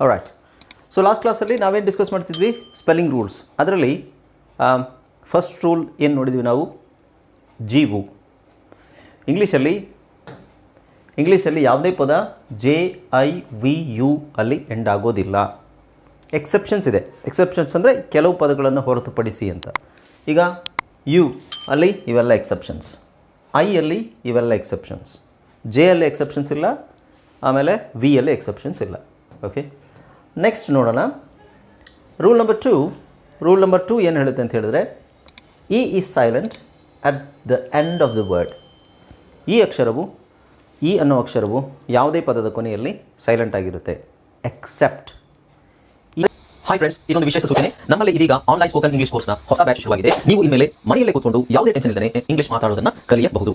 Right so last ಕ್ಲಾಸಲ್ಲಿ ನಾವೇನು discuss ಮಾಡ್ತಿದ್ವಿ? ಸ್ಪೆಲ್ಲಿಂಗ್ ರೂಲ್ಸ್ ಅದರಲ್ಲಿ ಫಸ್ಟ್ ರೂಲ್ ಏನು ನೋಡಿದ್ವಿ ನಾವು? ಜೀವು ಇಂಗ್ಲೀಷಲ್ಲಿ ಇಂಗ್ಲೀಷಲ್ಲಿ ಯಾವುದೇ ಪದ ಜೆ ಐ ವಿ ಯು ಅಲ್ಲಿ ಎಂಡ್ ಆಗೋದಿಲ್ಲ. ಎಕ್ಸೆಪ್ಷನ್ಸ್ ಇದೆ. ಎಕ್ಸೆಪ್ಷನ್ಸ್ ಅಂದರೆ ಕೆಲವು ಪದಗಳನ್ನು ಹೊರತುಪಡಿಸಿ ಅಂತ. ಈಗ ಯು ಅಲ್ಲಿ ಇವೆಲ್ಲ ಎಕ್ಸೆಪ್ಷನ್ಸ್ ಐ ಅಲ್ಲಿ ಇವೆಲ್ಲ ಎಕ್ಸೆಪ್ಷನ್ಸ್ ಜೆ ಅಲ್ಲಿ ಎಕ್ಸೆಪ್ಷನ್ಸ್ ಇಲ್ಲ. ಆಮೇಲೆ ವಿ ಅಲ್ಲಿ ಎಕ್ಸೆಪ್ಷನ್ಸ್ ಇಲ್ಲ. ಓಕೆ ನೆಕ್ಸ್ಟ್ ನೋಡೋಣ. Rule number two rule number two ಏನು ಹೇಳುತ್ತೆ ಅಂತ ಹೇಳಿದ್ರೆ E is silent at the end of the word ಈ ಅಕ್ಷರವು ಈ ಅನ್ನೋ ಅಕ್ಷರವು ಯಾವುದೇ ಪದದ ಕೊನೆಯಲ್ಲಿ ಸೈಲೆಂಟ್ ಆಗಿರುತ್ತೆ ಎಕ್ಸೆಪ್ಟ್ ಹಾಯ್ ಫ್ರೆಂಡ್ಸ್ ಇದೊಂದು ವಿಶೇಷ ಸೂಚನೆ. ನಮ್ಮಲ್ಲಿ ಇದೀಗ ಆನ್ಲೈನ್ ಸ್ಪೋಕನ್ ಇಂಗ್ಲಿಷ್ ಕೋರ್ಸ್ನ ಹೊಸ ಬ್ಯಾಚ್ ಶುರುವಾಗಿದೆ. ನೀವು ಇನ್ಮೇಲೆ ಮನೆಯಲ್ಲೇ ಕೂತ್ಕೊಂಡು ಯಾವುದೇ ಟೆನ್ಷನ್ ಇಲ್ಲದೆ ಇಂಗ್ಲಿಷ್ ಮಾತಾಡೋದನ್ನ ಕಲಿಯಬಹುದು.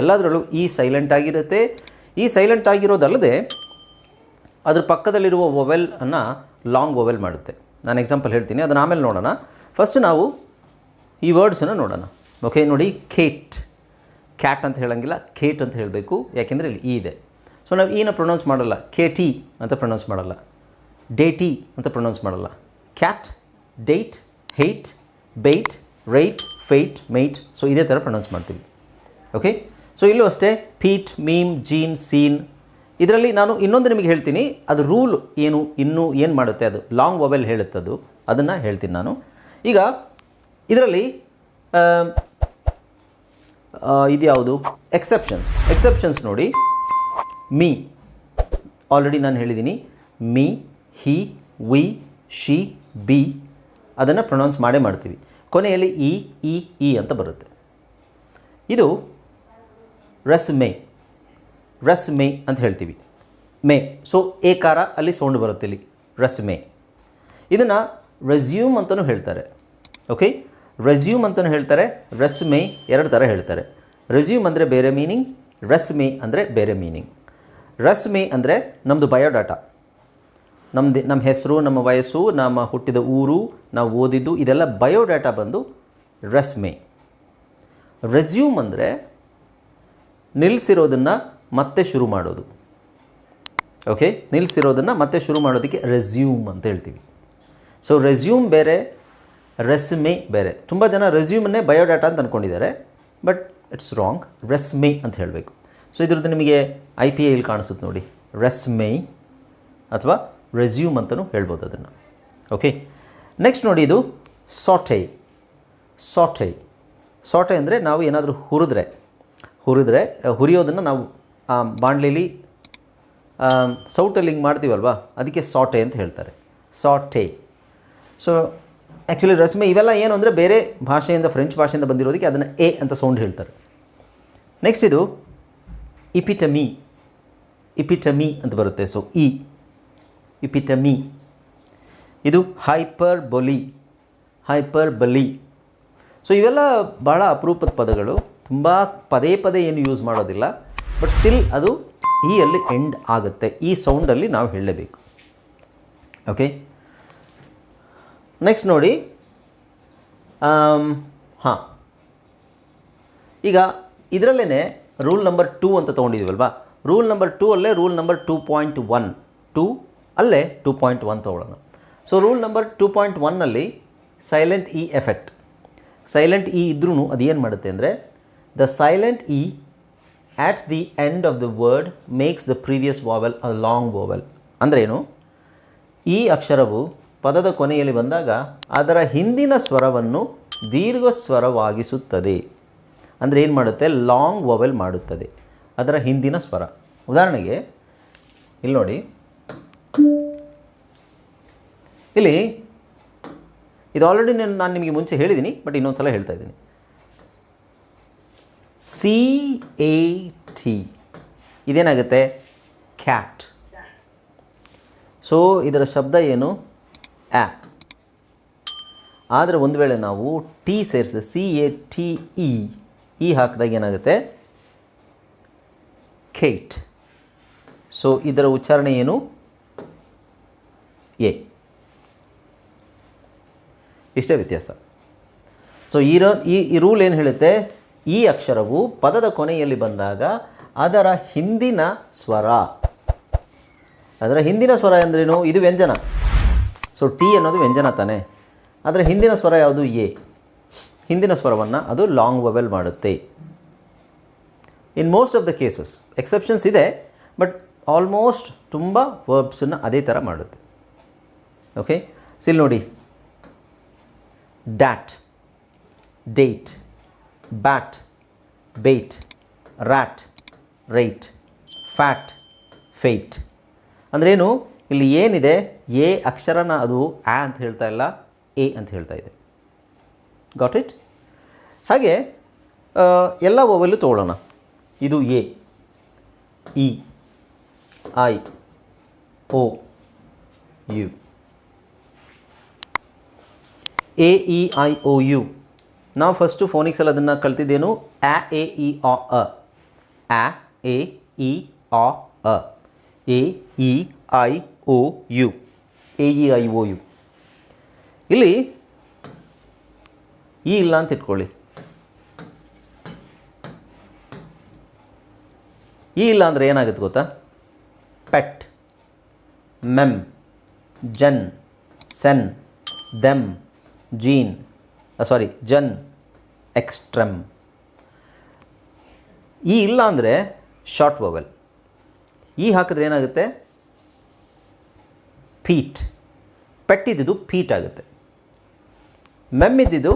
ಎಲ್ಲದರಲ್ಲೂ ಈ ಸೈಲೆಂಟ್ ಆಗಿರುತ್ತೆ. ಈ ಸೈಲೆಂಟ್ ಆಗಿರೋದಲ್ಲದೆ ಅದ್ರ ಪಕ್ಕದಲ್ಲಿರುವ ಒವೆಲನ್ನು ಲಾಂಗ್ ಓವೆಲ್ ಮಾಡುತ್ತೆ. ನಾನು ಎಕ್ಸಾಂಪಲ್ ಹೇಳ್ತೀನಿ, ಅದನ್ನು ಆಮೇಲೆ ನೋಡೋಣ. ಫಸ್ಟ್ ನಾವು ಈ ವರ್ಡ್ಸನ್ನು ನೋಡೋಣ. ಓಕೆ ನೋಡಿ ಕೇಟ್ ಕ್ಯಾಟ್ ಅಂತ ಹೇಳೋಂಗಿಲ್ಲ ಖೇಟ್ ಅಂತ ಹೇಳಬೇಕು. ಯಾಕೆಂದರೆ ಇಲ್ಲಿ ಈ ಇದೆ. ಸೊ ನಾವು ಈನ ಪ್ರೊನೌನ್ಸ್ ಮಾಡಲ್ಲ. ಟಿ ಅಂತ ಪ್ರೊನೌನ್ಸ್ ಮಾಡಲ್ಲ. ಡೇಟಿ ಅಂತ ಪ್ರೊನೌನ್ಸ್ ಮಾಡಲ್ಲ. Cat date hate bait right fight might so ಇದೇ ಥರ ಪ್ರೊನೌನ್ಸ್ ಮಾಡ್ತೀವಿ. ಓಕೆ ಸೊ ಇಲ್ಲೂ ಅಷ್ಟೇ ಪೀಟ್ ಮೀಮ್ ಜೀನ್ ಸೀನ್ ಇದರಲ್ಲಿ ನಾನು ಇನ್ನೊಂದು ನಿಮಗೆ ಹೇಳ್ತೀನಿ. ಅದು ರೂಲ್ ಏನು, ಇನ್ನೂ ಏನು ಮಾಡುತ್ತೆ, ಅದು ಲಾಂಗ್ ಮೊಬೈಲ್ ಅದು. ಅದನ್ನು ಹೇಳ್ತೀನಿ ನಾನು. ಈಗ, ಇದರಲ್ಲಿ ಇದು ಯಾವುದು ಎಕ್ಸೆಪ್ಷನ್ಸ್ ಎಕ್ಸೆಪ್ಷನ್ಸ್ ನೋಡಿ. ಮೀ ಆಲ್ರೆಡಿ ನಾನು ಹೇಳಿದ್ದೀನಿ. Me he we she be ಅದನ್ನು ಪ್ರೊನೌನ್ಸ್ ಮಾಡೇ ಮಾಡ್ತೀವಿ. ಕೊನೆಯಲ್ಲಿ ಇ ಇ ಇ ಅಂತ ಬರುತ್ತೆ. ಇದು ರಸ್ ಮೇ ರಸ್ ಮೇ ಅಂತ ಹೇಳ್ತೀವಿ. ಮೇ. ಸೊ ಏಕಾರ ಅಲ್ಲಿ ಸೌಂಡ್ ಬರುತ್ತೆ ಇಲ್ಲಿ. ರೆಸ್ ಮೇ ಇದನ್ನು ರೆಸ್ಯೂಮ್ ಅಂತಲೂ ಹೇಳ್ತಾರೆ. ಓಕೆ ರೆಸ್ಯೂಮ್ ಅಂತಲೂ ಹೇಳ್ತಾರೆ, ರೆಸ್ಮೆ ಎರಡು ಥರ ಹೇಳ್ತಾರೆ. ರೆಸ್ಯೂಮ್ ಅಂದರೆ ಬೇರೆ ಮೀನಿಂಗ್, ರೆಸ್ಮೆ ಅಂದರೆ ಬೇರೆ ಮೀನಿಂಗ್. ರೆಸ್ಮೆ ಅಂದರೆ ನಮ್ಮದು ಬಯೋಡಾಟಾ. ನಮ್ಮದು ನಮ್ಮ ಹೆಸರು, ನಮ್ಮ ವಯಸ್ಸು, ನಮ್ಮ ಹುಟ್ಟಿದ ಊರು, ನಾವು ಓದಿದ್ದು, ಇದೆಲ್ಲ ಬಯೋಡಾಟಾ ಬಂದು ರೆಸ್ಮೆ. ರೆಸ್ಯೂಮ್ ಅಂದರೆ ನಿಲ್ಲಿಸಿರೋದನ್ನು ಮತ್ತೆ ಶುರು ಮಾಡೋದು. ಓಕೆ ನಿಲ್ಲಿಸಿರೋದನ್ನು ಮತ್ತೆ ಶುರು ಮಾಡೋದಕ್ಕೆ ರೆಸ್ಯೂಮ್ ಅಂತ ಹೇಳ್ತೀವಿ. ಸೊ ರೆಸ್ಯೂಮ್ ಬೇರೆ ರೆಸ್ಮೆ ಬೇರೆ. ತುಂಬ ಜನ ರೆಸ್ಯೂಮನ್ನೇ ಬಯೋಡಾಟಾ ಅಂತ ಅಂದ್ಕೊಂಡಿದ್ದಾರೆ ಬಟ್ ಇಟ್ಸ್ ರಾಂಗ್ ರೆಸ್ಮೆ ಅಂತ ಹೇಳಬೇಕು. ಸೊ ಇದ್ರದ್ದು ನಿಮಗೆ ಐ ಪಿ ಐಲಿ ಕಾಣಿಸುತ್ತೆ ನೋಡಿ. ರೆಸ್ಮೆ ಅಥವಾ ರೆಸ್ಯೂಮ್ ಅಂತಲೂ ಹೇಳ್ಬೋದು ಅದನ್ನು. ಓಕೆ ನೆಕ್ಸ್ಟ್ ನೋಡಿ ಇದು ಸಾಟೆ ಸಾಟೆ ಸಾಟೆ ಅಂದರೆ ನಾವು ಏನಾದರೂ ಹುರಿದ್ರೆ ಹುರಿದ್ರೆ ಹುರಿಯೋದನ್ನು ನಾವು, ಆ ಬಾಣಲೆಯಲ್ಲಿ ಸೌಟಲ್ಲಿ ಹಿಂಗೆ ಮಾಡ್ತೀವಲ್ವಾ? ಅದಕ್ಕೆ ಸಾಟೆ ಅಂತ ಹೇಳ್ತಾರೆ. ಸಾಟೆ. ಸೊ ಆ್ಯಕ್ಚುಲಿ ರಸ್ಮೆ ಇವೆಲ್ಲ ಏನು ಅಂದರೆ ಬೇರೆ ಭಾಷೆಯಿಂದ ಫ್ರೆಂಚ್ ಭಾಷೆಯಿಂದ ಬಂದಿರೋದಕ್ಕೆ ಅದನ್ನು ಎ ಅಂತ ಸೌಂಡ್ ಹೇಳ್ತಾರೆ. ನೆಕ್ಸ್ಟ್ ಇದು ಇಪಿಟಮಿ ಇಪಿಟಮಿ ಅಂತ ಬರುತ್ತೆ. ಸೊ ಇ ಇಪಿಟಮಿ ಇದು hyperbole hyperbole so ಇವೆಲ್ಲ ಭಾಳ ಅಪರೂಪದ ಪದಗಳು. ತುಂಬ ಪದೇ ಪದೇ ಏನು ಯೂಸ್ ಮಾಡೋದಿಲ್ಲ ಬಟ್ ಸ್ಟಿಲ್ ಅದು ಈ ಅಲ್ಲಿ ಎಂಡ್ ಆಗುತ್ತೆ. ಈ ಸೌಂಡಲ್ಲಿ ನಾವು ಹೇಳಲೇಬೇಕು ಓಕೆ ನೆಕ್ಸ್ಟ್ ನೋಡಿ ಹಾಂ. ಈಗ ಇದರಲ್ಲೇ ರೂಲ್ ನಂಬರ್ ಟೂ ಅಂತ ತೊಗೊಂಡಿದ್ದೀವಲ್ವಾ ರೂಲ್ ನಂಬರ್ ಟೂ ಅಲ್ಲೇ rule number two point one two ಅಲ್ಲೇ ಟೂ ಪಾಯಿಂಟ್ ಒನ್ ತೊಗೊಳ್ಳೋಣ. So rule number two point ಒನ್ನಲ್ಲಿ silent E effect silent E ಇದ್ರೂ ಅದು ಏನು ಮಾಡುತ್ತೆ ಅಂದರೆ the silent E at the end of the word makes the previous vowel a long vowel. ಅಂದ್ರೇನು ಈ ಅಕ್ಷರವು ಪದದ ಕೊನೆಯಲ್ಲಿ ಬಂದಾಗ ಅದರ ಹಿಂದಿನ ಸ್ವರವನ್ನು ದೀರ್ಘ ಸ್ವರವಾಗಿಸುತ್ತದೆ. ಅಂದರೆ ಏನು ಮಾಡುತ್ತೆ? ಲಾಂಗ್ ವೊವೆಲ್ ಮಾಡುತ್ತದೆ. ಅದರ ಹಿಂದಿನ ಸ್ವರ. ಉದಾಹರಣೆಗೆ, ಇಲ್ಲಿ ನೋಡಿ. ಇಲ್ಲಿ, ಇದು ಆಲ್ರೆಡಿ ನಾನು ನಿಮಗೆ ಮುಂಚೆ ಹೇಳಿದ್ದೀನಿ ಬಟ್ ಇನ್ನೊಂದು ಸಲ ಹೇಳ್ತಾ ಇದ್ದೀನಿ. ಸಿ ಎ ಟಿ ಇದೇನಾಗುತ್ತೆ? ಕ್ಯಾಟ್ ಸೊ ಇದರ ಶಬ್ದ ಏನು? ಆ ಆದರೆ ಒಂದು ವೇಳೆ ನಾವು ಟಿ ಸೇರಿಸಿ C A T E E ಹಾಕಿದಾಗ ಏನಾಗುತ್ತೆ? ಖೇಟ್ ಸೊ ಇದರ ಉಚ್ಚಾರಣೆ ಏನು? ಎ ಇಷ್ಟೇ ವ್ಯತ್ಯಾಸ. ಸೊ ಈ ಈ ರೂಲ್ ಏನು ಹೇಳುತ್ತೆ? ಈ ಅಕ್ಷರವು ಪದದ ಕೊನೆಯಲ್ಲಿ ಬಂದಾಗ ಅದರ ಹಿಂದಿನ ಸ್ವರ. ಅದರ ಹಿಂದಿನ ಸ್ವರ ಅಂದ್ರೇನು ಇದು ವ್ಯಂಜನ. ಸೊ ಟಿ ಅನ್ನೋದು ವ್ಯಂಜನ ತಾನೆ. ಅದರ ಹಿಂದಿನ ಸ್ವರ ಯಾವುದು? ಎ ಹಿಂದಿನ ಸ್ವರವನ್ನು ಅದು ಲಾಂಗ್ ವವೆಲ್ ಮಾಡುತ್ತೆ. In most of the cases exceptions ಇದೆ ಬಟ್ ಆಲ್ಮೋಸ್ಟ್ ತುಂಬ ವರ್ಬ್ಸನ್ನು ಅದೇ ಥರ ಮಾಡುತ್ತೆ. ಓಕೆ ಸಿಲ್ ನೋಡಿ. That date bat rat, rate, right fat fate ಏನು? ಇಲ್ಲಿ ಏನಿದೆ? ಎ ಅಕ್ಷರನ ಅದು ಆ ಅಂತ ಹೇಳ್ತಾ ಇಲ್ಲ ಎ ಅಂತ ಹೇಳ್ತಾ ಇದೆ. ಗಾಟ್ ಇಟ್ ಹಾಗೆ ಎಲ್ಲ ಓವಲ್ಲೂ ತೊಗೊಳ್ಳೋಣ. ಇದು A E I O U. A E I O U. ನಾವು ಫಸ್ಟು ಫೋನಿಕ್ಸಲ್ಲಿ ಅದನ್ನು ಕಲ್ತಿದ್ದೇನು? ಆ ಎ, ಇ, ಆ, ಅ. ಆ ಎ, ಇ, ಆ, ಅ. A, E, I O U. A, E, I O U. ಇಲ್ಲಿ ಈ ಇಲ್ಲ ಅಂತ ಇಟ್ಕೊಳ್ಳಿ. ಈ ಇಲ್ಲ ಅಂದರೆ ಏನಾಗುತ್ತೆ ಗೊತ್ತಾ? Pet, mem, gen, sen, them, gene. Sorry gen extreme. ಈ ಇಲ್ಲ ಅಂದರೆ ಶಾರ್ಟ್ ವವೆಲ್ ಈ ಹಾಕಿದ್ರೆ ಏನಾಗುತ್ತೆ? ಫೀಟ್ ಪೆಟ್ಟಿದ್ದು ಪೀಟ್ ಆಗುತ್ತೆ. ಮೆಮ್ ಇದ್ದಿದ್ದು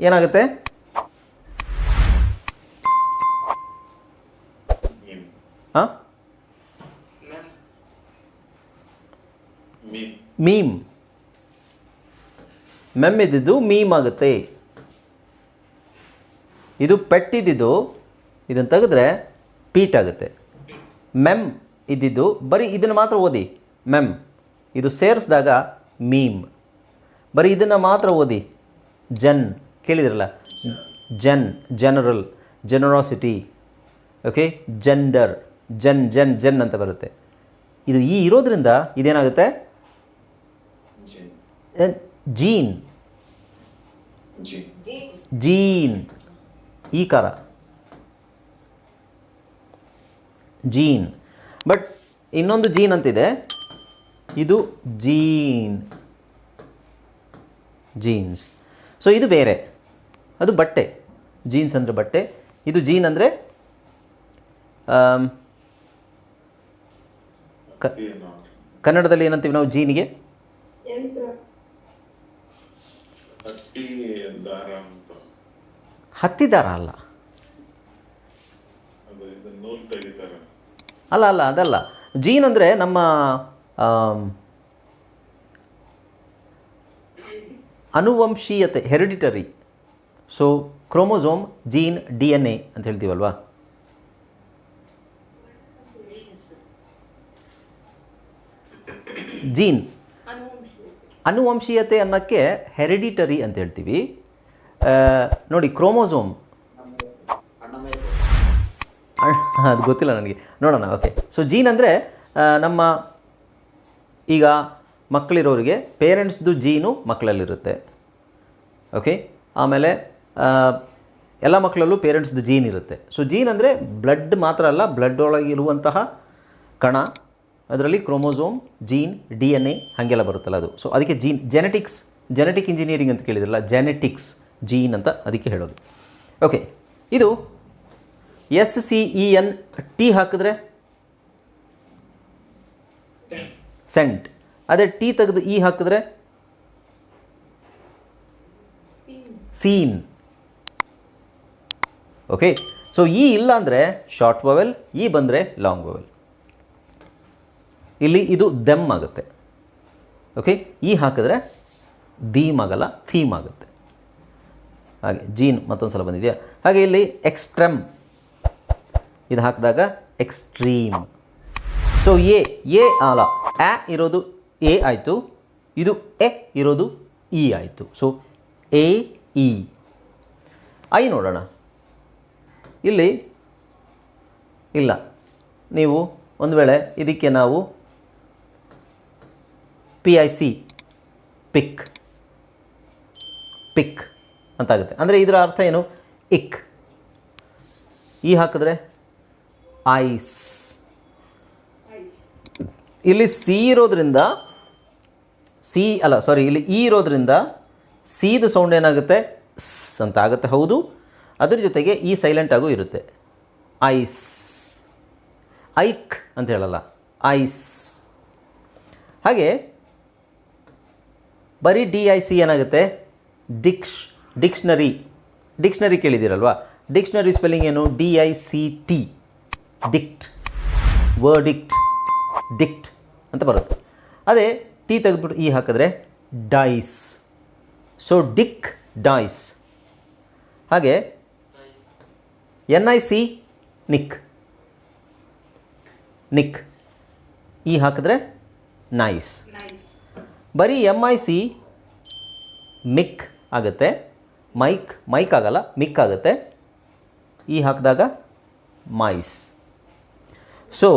ಏನಾಗುತ್ತೆ ಹಾಂ ಮೀಮ್ ಮೆಮ್ ಇದ್ದಿದ್ದು ಮೀಮ್ ಆಗುತ್ತೆ ಇದು ಪೆಟ್ಟಿದ್ದು ಇದನ್ನು ತೆಗೆದ್ರೆ ಪೀಟ್ ಆಗುತ್ತೆ. ಮೆಮ್ ಇದ್ದಿದ್ದು ಬರೀ ಇದನ್ನು ಮಾತ್ರ ಓದಿ. ಮೆಮ್ ಇದು ಸೇರಿಸಿದಾಗ ಮೀಮ್. ಬರೀ ಇದನ್ನು ಮಾತ್ರ ಓದಿ. ಜನ್ ಕೇಳಿದ್ರಲ್ಲ? ಜನ್ general generosity okay? Gender Jan Jan Jan ಅಂತ ಬರುತ್ತೆ. ಇದು ಈ ಇರೋದ್ರಿಂದ ಇದೇನಾಗುತ್ತೆ? ಜೀನ್. ಜೀನ್. ಈ ಕಾರ. ಜೀನ್. ಬಟ್ ಇನ್ನೊಂದು ಜೀನ್ ಅಂತಿದೆ. ಇದು ಜೀನ್. ಜೀನ್ಸ್. ಸೊ ಇದು ಬೇರೆ. ಅದು ಬಟ್ಟೆ. ಜೀನ್ಸ್ ಅಂದರೆ ಬಟ್ಟೆ. ಇದು ಜೀನ್ ಅಂದರೆ ಕ ಕನ್ನಡದಲ್ಲಿ ಏನಂತೀವಿ ನಾವು ಜೀನಿಗೆ? ಹತ್ತಿ ದಾರ ಅಂತ ಹತ್ತಿ ಅಲ್ಲ? ಅಲ್ಲ ಅಲ್ಲ ಅದಲ್ಲ. ಜೀನ್ ಅಂದರೆ ನಮ್ಮ ಅನುವಂಶೀಯತೆ hereditary. So chromosome gene D N A ಅಂತ ಹೇಳ್ತೀವಲ್ವಾ? ಜೀನ್. ಅನುವಂಶೀಯತೆ ಅನ್ನೋಕ್ಕೆ ಹೆರಿಡಿಟರಿ ಅಂತ ಹೇಳ್ತೀವಿ. ನೋಡಿ ಕ್ರೋಮೋಸೋಮ್. ಅದು ಗೊತ್ತಿಲ್ಲ ನನಗೆ. ನೋಡೋಣ, ಓಕೆ. ಸೊ ಜೀನ್ ಅಂದರೆ ನಮ್ಮ ಈಗ ಮಕ್ಕಳಿರೋರಿಗೆ ಪೇರೆಂಟ್ಸ್ದು ಜೀನು ಮಕ್ಕಳಲ್ಲಿರುತ್ತೆ. ಓಕೆ? ಆಮೇಲೆ ಎಲ್ಲ ಮಕ್ಕಳಲ್ಲೂ ಪೇರೆಂಟ್ಸ್ದು ಜೀನ್ ಇರುತ್ತೆ. ಸೊ ಜೀನ್ ಅಂದರೆ ಬ್ಲಡ್ ಮಾತ್ರ ಅಲ್ಲ ಬ್ಲಡ್ ಒಳಗಿರುವಂತಹ ಕಣ. ಅದರಲ್ಲಿ chromosome, gene D N A ಹಾಗೆಲ್ಲ ಬರುತ್ತಲ್ಲ ಅದು. ಸೊ ಅದಕ್ಕೆ ಜೀನ್ ಜೆನೆಟಿಕ್ಸ್ ಜೆನೆಟಿಕ್ ಇಂಜಿನಿಯರಿಂಗ್ ಅಂತ ಕೇಳಿದ್ರಲ್ಲ ಜೆನೆಟಿಕ್ಸ್ ಜೀನ್ ಅಂತ ಅದಕ್ಕೆ ಹೇಳೋದು. ಓಕೆ ಇದು S C E N T ಹಾಕಿದ್ರೆ? ಸೆಂಟ್ ಅದೇ ಟಿ ತೆಗೆದು ಇ ಹಾಕಿದ್ರೆ? ಸೀನ್ ಓಕೆ ಸೊ ಇ ಇಲ್ಲ ಅಂದರೆ ಶಾರ್ಟ್ ವವೆಲ್ ಇ ಬಂದರೆ ಲಾಂಗ್ ವವೆಲ್ ಇಲ್ಲಿ ಇದು ದೆಮ್ ಆಗುತ್ತೆ. ಓಕೆ ಈ ಹಾಕಿದ್ರೆ ದೀಮ್ ಆಗಲ್ಲ ಥೀಮ್ ಆಗುತ್ತೆ. ಹಾಗೆ, ಜೀನ್ ಮತ್ತೊಂದು ಸಲ ಬಂದಿದೆಯಾ? ಹಾಗೆ ಇಲ್ಲಿ ಎಕ್ಸ್ಟ್ರೆಮ್. ಇದು ಹಾಕಿದಾಗ ಎಕ್ಸ್ಟ್ರೀಮ್. ಸೊ ಎ ಎ ಆಲ, ಆ ಇರೋದು ಎ ಆಯಿತು, ಇದು ಎ ಇರೋದು ಇ ಆಯಿತು. So A, E. ಐ ನೋಡೋಣ. ಇಲ್ಲಿ, ಇಲ್ಲ. ನೀವು ಒಂದು ವೇಳೆ ಇದಕ್ಕೆ ನಾವು P I C pick pick ಅಂತಾಗುತ್ತೆ. ಅಂದರೆ ಇದರ ಅರ್ಥ ಏನು? ಇಕ್ ಈ ಹಾಕಿದ್ರೆ ಐಸ್ ಇಲ್ಲಿ ಸಿ ಇರೋದ್ರಿಂದ ಸಿ ಅಲ್ಲ ಸಾರಿ ಇಲ್ಲಿ ಇ ಇರೋದ್ರಿಂದ ಸಿದು ಸೌಂಡ್ ಏನಾಗುತ್ತೆ? ಸ್ ಅಂತ ಆಗುತ್ತೆ. ಹೌದು. ಅದ್ರ ಜೊತೆಗೆ ಈ ಸೈಲೆಂಟ್ ಆಗೂ ಇರುತ್ತೆ. ಐಸ್ ಐಕ್ ಅಂತ ಹೇಳಲ್ಲ. ಐಸ್ ಹಾಗೆ ಬರೀ ಡಿ ಐ ಸಿ ಏನಾಗುತ್ತೆ? ಡಿಕ್ಷ್ ಡಿಕ್ಷನರಿ ಡಿಕ್ಷನರಿ ಕೇಳಿದ್ದೀರಲ್ವಾ? ಡಿಕ್ಷನರಿ ಸ್ಪೆಲ್ಲಿಂಗ್ ಏನು? D I C T dict verdict dict ಅಂತ ಬರುತ್ತೆ. ಅದೇ ಟಿ ತೆಗೆದ್ಬಿಟ್ಟು ಈ ಹಾಕಿದ್ರೆ ಡೈಸ್ ಸೊ ಡಿಕ್ ಡೈಸ್ ಹಾಗೆ N I C nick nick E ಹಾಕಿದ್ರೆ ನೈಸ್ ಬರೀ ಎಂ ಐ ಸಿ ಮಿಕ್ ಆಗುತ್ತೆ. ಮೈಕ್ ಮೈಕ್ ಆಗಲ್ಲ ಮಿಕ್ ಆಗುತ್ತೆ. ಈ ಹಾಕಿದಾಗ ಮೈಸ್ ಸೊ